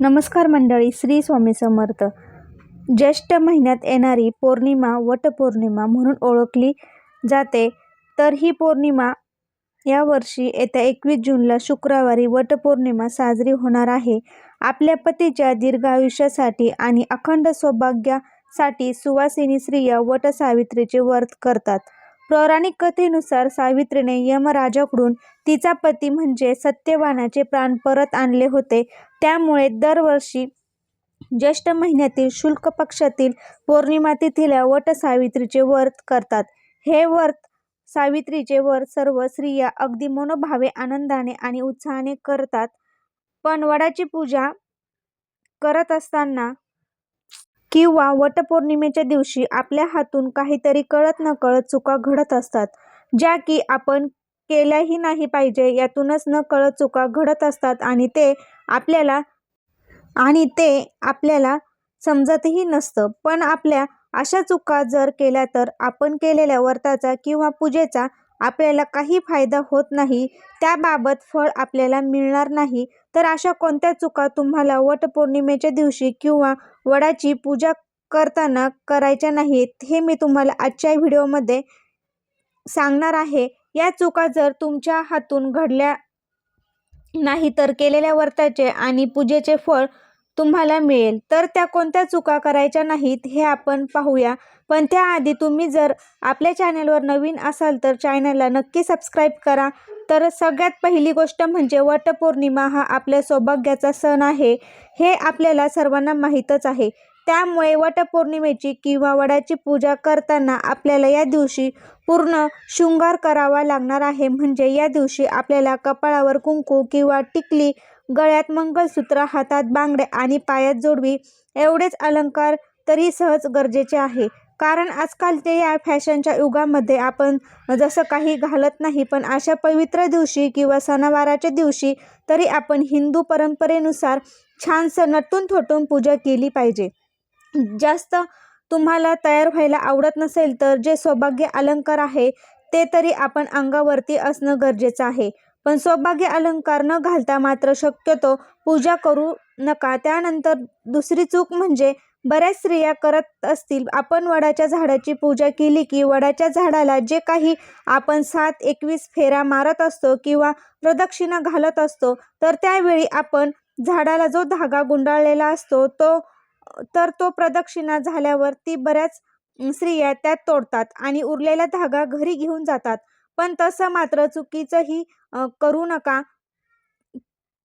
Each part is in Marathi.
नमस्कार मंडळी श्री स्वामी समर्थ. ज्येष्ठ महिन्यात येणारी पौर्णिमा वटपौर्णिमा म्हणून ओळखली जाते. तर ही पौर्णिमा यावर्षी येत्या एकवीस जूनला शुक्रवारी वटपौर्णिमा साजरी होणार आहे. आपल्या पतीच्या दीर्घायुष्यासाठी आणि अखंड सौभाग्यासाठी सुवासिनी स्त्रिया वटसावित्रीचे व्रत करतात. पौराणिक कथेनुसार सावित्रीने यमराजाकडून तिचा पती म्हणजे सत्यवानाचे प्राण परत आणले होते. त्यामुळे दरवर्षी ज्येष्ठ महिन्यातील शुल्क पक्षातील पौर्णिमा तिथीला वटसावित्रीचे व्रत करतात. हे व्रत सावित्रीचे व्रत सर्व स्त्रिया अगदी मनोभावे आनंदाने आणि उत्साहाने करतात. पण वडाची पूजा करत असताना किंवा वटपौर्णिमेच्या दिवशी आपल्या हातून काहीतरी कळत नकळत चुका घडत असतात ज्या की आपण केल्याही नाही पाहिजे यातूनच नकळत चुका घडत असतात आणि ते आपल्याला आणि ते आपल्याला समजतही नसतं. पण आपल्या अशा चुका जर केल्या तर आपण केलेल्या व्रताचा किंवा पूजेचा आपल्याला काही फायदा होत नाही त्याबाबत फळ आपल्याला मिळणार नाही तर अशा कोणत्या चुका तुम्हाला वटपौर्णिमेच्या दिवशी किंवा वडाची पूजा करताना करायच्या नाहीत हे मी तुम्हाला आजच्या व्हिडिओमध्ये सांगणार आहे. या चुका जर तुमच्या हातून घडल्या नाही तर केलेल्या व्रताचे आणि पूजेचे फळ तुम्हाला मिळेल. तर त्या कोणत्या चुका करायच्या नाहीत हे आपण पाहूया. पण त्याआधी तुम्ही जर आपल्या चॅनलवर नवीन असाल तर चॅनलला नक्की सबस्क्राईब करा. तर सगळ्यात पहिली गोष्ट म्हणजे वटपौर्णिमा हा आपल्या सौभाग्याचा सण आहे. हे आपल्याला सर्वांना माहीतच आहे. त्यामुळे वटपौर्णिमेची किंवा वडाची पूजा करताना आपल्याला या दिवशी पूर्ण शृंगार करावा लागणार आहे. म्हणजे या दिवशी आपल्याला कपाळावर कुंकू किंवा टिकली गळ्यात मंगलसूत्र हातात बांगडे आणि पायात जोडवी एवढेच अलंकार तरी सहज गरजेचे आहे. कारण आजकाल ते या फॅशनच्या युगामध्ये आपण जसं काही घालत नाही पण अशा पवित्र दिवशी किंवा सणावाराच्या दिवशी तरी आपण हिंदू परंपरेनुसार छानसं नटून थोटून पूजा केली पाहिजे. जास्त तुम्हाला तयार व्हायला आवडत नसेल तर जे सौभाग्य अलंकार आहे ते तरी आपण अंगावरती असणं गरजेचं आहे. पण सौभाग्य अलंकार न घालता मात्र शक्यतो पूजा करू नका. त्यानंतर दुसरी चूक म्हणजे बऱ्याच स्त्रिया करत असतील. आपण वडाच्या झाडाची पूजा केली की वडाच्या झाडाला जे काही आपण सात एकवीस फेरा मारत असतो किंवा प्रदक्षिणा घालत असतो तर त्यावेळी आपण झाडाला जो धागा गुंडाळलेला असतो तो तर तो प्रदक्षिणा झाल्यावर ती बऱ्याच स्त्रिया त्यात तोडतात आणि उरलेला धागा घरी घेऊन जातात. पण तसं मात्र चुकीचंही करू नका.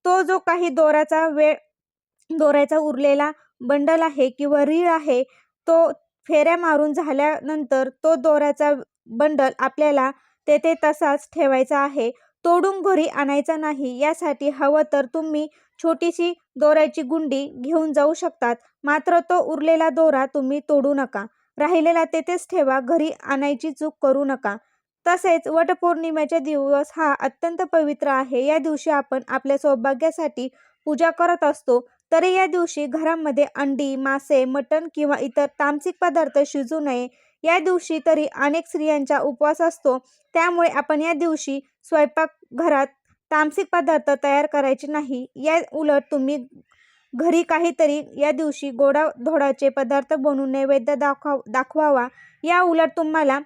तो जो काही दोऱ्याचा वेळ दोऱ्याचा उरलेला बंडल आहे किंवा रीळ आहे तो फेऱ्या मारून झाल्यानंतर तो दोऱ्याचा बंडल आपल्याला तेथे तसाच ठेवायचा आहे. तोडून घरी आणायचा नाही यासाठी हवं तर तुम्ही छोटीशी दोऱ्याची गुंडी घेऊन जाऊ शकतात. मात्र तो उरलेला दोरा तुम्ही तोडू नका. राहिलेला तेथेच ठेवा घरी आणायची चूक करू नका. तसेच वटपौर्णिमेचा दिवस हा अत्यंत पवित्र आहे. या दिवशी आपण आपल्या सौभाग्यासाठी पूजा करत असतो. तरी या दिवशी घरामध्ये अंडी मासे मटण किंवा इतर तामसिक पदार्थ शिजू नये. या दिवशी तरी अनेक स्त्रियांचा उपवास असतो. त्यामुळे आपण या दिवशी स्वयंपाक घरात तामसिक पदार्थ तयार करायचे नाही. या उलट तुम्ही घरी काहीतरी या दिवशी गोडा धोडाचे पदार्थ बनवून नैवेद्य दाखवा दाखवावा. या उलट तुम्हाला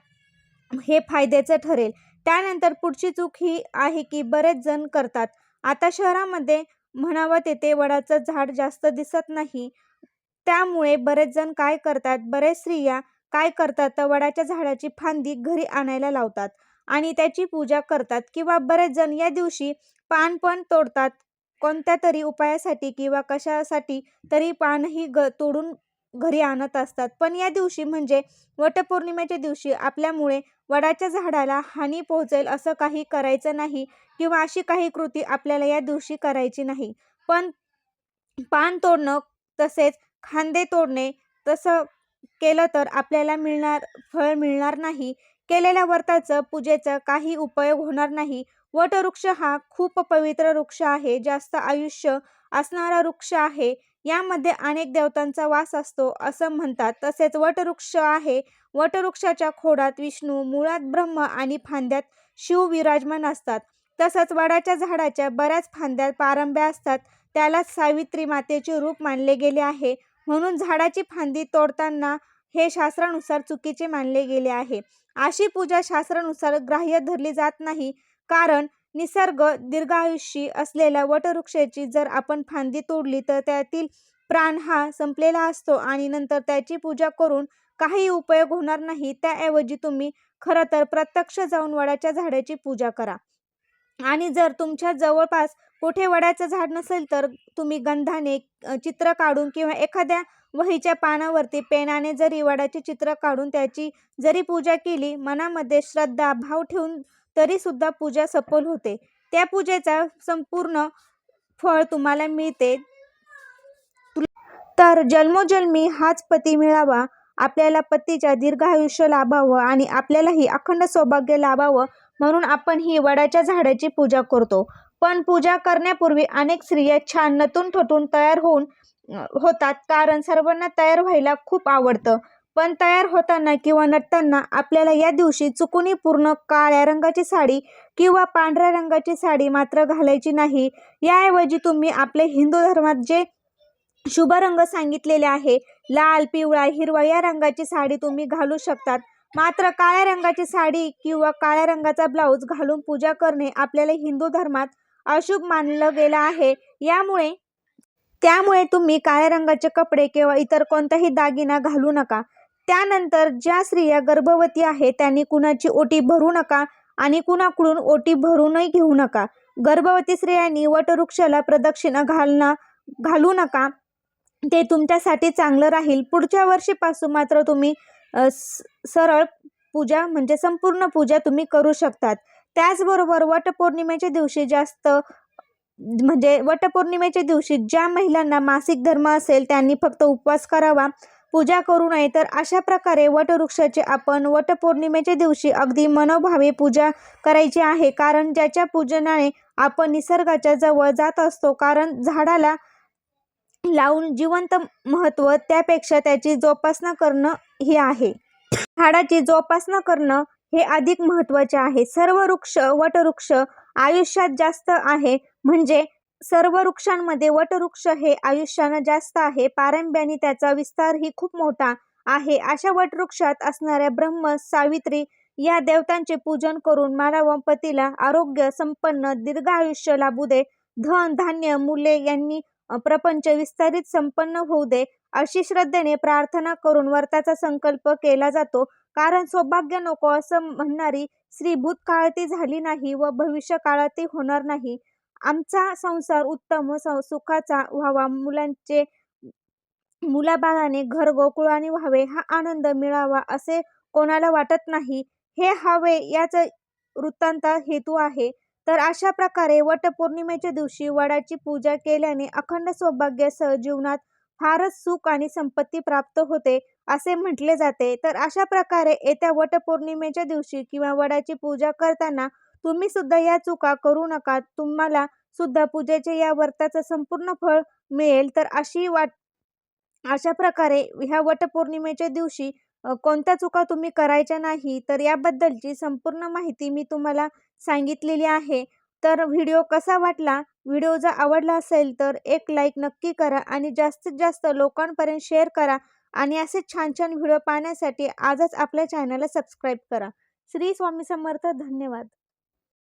हे फायद्याचं ठरेल. त्यानंतर पुढची चूक ही आहे की बरेच जण करतात. आता शहरामध्ये म्हणावं तेथे वडाचं झाड जास्त दिसत नाही. त्यामुळे बरेच जण काय करतात? बरेच स्त्रिया काय करतात? तर वडाच्या झाडाची फांदी घरी आणायला लावतात आणि त्याची पूजा करतात किंवा बरेच जण या दिवशी पान पण तोडतात. कोणत्या तरी उपायासाठी किंवा कशासाठी तरी पानही ग तोडून घरी आणत असतात. पण या दिवशी म्हणजे वटपौर्णिमेच्या दिवशी आपल्यामुळे वडाच्या झाडाला हानी पोहोचेल असं काही करायचं नाही किंवा अशी काही कृती आपल्याला या दिवशी करायची नाही. पण पान तोडणं तसेच खांदे तोडणे तसं केलं तर आपल्याला मिळणार फळ मिळणार नाही. केलेल्या व्रताचं पूजेचं काही उपयोग होणार नाही. वटवृक्ष हा खूप पवित्र वृक्ष आहे. जास्त आयुष्य असणारा वृक्ष आहे. यामध्ये अनेक देवतांचा वास असतो असं म्हणतात. तसेच वटवृक्ष आहे. वटवृक्षाच्या खोडात विष्णू मुळात ब्रह्म आणि फांद्यात शिव विराजमान असतात. तसंच वडाच्या झाडाच्या बऱ्याच फांद्यात पारंब्या असतात. त्याला सावित्री मातेचे रूप मानले गेले आहे. म्हणून झाडाची फांदी तोडताना हे शास्त्रानुसार चुकीचे मानले गेले आहे. अशी पूजा शास्त्रानुसार ग्राह्य धरली जात नाही. कारण निसर्ग दीर्घायुषी असलेल्या वटवृक्षाची जर आपण फांदी तोडली तर त्यातील प्राण हा संपलेला असतो आणि नंतर त्याची पूजा करून काही उपयोग होणार नाही. त्याऐवजी तुम्ही खरं तर प्रत्यक्ष जाऊन वडाच्या झाडाची पूजा करा. आणि जर तुमच्या जवळपास कुठे वडाचं झाड नसेल तर तुम्ही गंधाने चित्र काढून किंवा एखाद्या वहीच्या पानावरती पेनाने जरी वडाचे चित्र काढून त्याची जरी पूजा केली मनामध्ये श्रद्धा भाव ठेवून तरी सुद्धा पूजा सफल होते. त्या पूजेचा संपूर्ण फळ तुम्हाला मिळते. तर जन्मोजन्मी हाच पती मिळावा आपल्याला पतीच्या दीर्घायुष्य लाभावं आणि आपल्यालाही अखंड सौभाग्य लाभावं म्हणून आपण ही वडाच्या झाडाची पूजा करतो. पण पूजा करण्यापूर्वी अनेक स्त्रिया छान नतून थटून तयार होऊन होतात. कारण सर्वांना तयार व्हायला खूप आवडतं. पण तयार होताना किंवा नटताना आपल्याला या दिवशी चुकूनही पूर्ण काळ्या रंगाची साडी किंवा पांढऱ्या रंगाची साडी मात्र घालायची नाही. याऐवजी तुम्ही आपले हिंदू धर्मात जे शुभ रंग सांगितलेले आहे लाल पिवळा हिरवा या रंगाची साडी तुम्ही घालू शकतात. मात्र काळ्या रंगाची साडी किंवा काळ्या रंगाचा ब्लाऊज घालून पूजा करणे आपल्याला हिंदू धर्मात अशुभ मानलं गेलं आहे. यामुळे त्यामुळे तुम्ही काळ्या रंगाचे कपडे किंवा इतर कोणताही दागिना घालू नका. त्यानंतर ज्या स्त्रिया गर्भवती आहेत त्यांनी कुणाची ओटी भरू नका आणि कुणाकडून ओटी भरूनही घेऊ नका. गर्भवती स्त्रियांनी वटवृक्षाला प्रदक्षिणा घालणं घालू नका. ते तुमच्यासाठी चांगलं राहील. पुढच्या वर्षीपासून मात्र तुम्ही स- सरळ पूजा म्हणजे संपूर्ण पूजा तुम्ही करू शकतात. त्याचबरोबर वटपौर्णिमेच्या दिवशी जास्त म्हणजे वटपौर्णिमेच्या दिवशी ज्या महिलांना मासिक धर्म असेल त्यांनी फक्त उपवास करावा. पूजा करू नये तर अशा प्रकारे वटवृक्षाचे आपण वटपौर्णिमेच्या दिवशी अगदी मनोभावे पूजा करायची आहे. कारण ज्याच्या पूजनाने आपण निसर्गाच्या जवळ जात असतो कारण झाडाला लावून जिवंत महत्त्व त्यापेक्षा त्याची जोपासना करणं हे आहे. झाडाची जोपासना करणं हे अधिक महत्त्वाचे आहे. सर्व वृक्ष वटवृक्ष आयुष्यात जास्त आहे. म्हणजे सर्व वृक्षांमध्ये वटवृक्ष हे आयुष्यानं जास्त आहे. पारंब्याने त्याचा विस्तारही खूप मोठा आहे. अशा वटवृक्षात असणाऱ्या ब्रह्म सावित्री या देवतांचे पूजन करून मानव पतीला आरोग्य संपन्न दीर्घ आयुष्य लाभू दे. धन धान्य मुले यांनी प्रपंच विस्तारित संपन्न होऊ दे अशी श्रद्धेने प्रार्थना करून व्रताचा संकल्प केला जातो. कारण सौभाग्य नको असं म्हणणारी स्त्री भूतकाळातही झाली नाही व भविष्य काळातही होणार नाही. आमचा संसार उत्तम सं- सुखाचा व्हावा. मुलांचे मुलाबाळाने घर गोकुळाने व्हावे हा आनंद मिळावा असे कोणाला वाटत नाही. हे हवे याचा वृत्तांत हेतू आहे. तर अशा प्रकारे वटपौर्णिमेच्या दिवशी वडाची पूजा केल्याने अखंड सौभाग्यासह जीवनात फारच सुख आणि संपत्ती प्राप्त होते असे म्हटले जाते. तर अशा प्रकारे येत्या वटपौर्णिमेच्या दिवशी किंवा वडाची पूजा करताना तुम्ही सुद्धा या चुका करू नका. तुम्हाला सुद्धा पूजेचे या व्रताचं संपूर्ण फळ मिळेल. तर अशी वाट अशा प्रकारे ह्या वटपौर्णिमेच्या दिवशी कोणत्या चुका तुम्ही करायच्या नाही तर याबद्दलची संपूर्ण माहिती मी तुम्हाला सांगितलेली आहे. तर व्हिडिओ कसा वाटला व्हिडिओ जर आवडला असेल तर एक लाईक नक्की करा आणि जास्तीत जास्त लोकांपर्यंत शेअर करा आणि असे छान छान व्हिडिओ पाहण्यासाठी आजच आपल्या चॅनलला सबस्क्राईब करा. श्री स्वामी समर्थ धन्यवाद.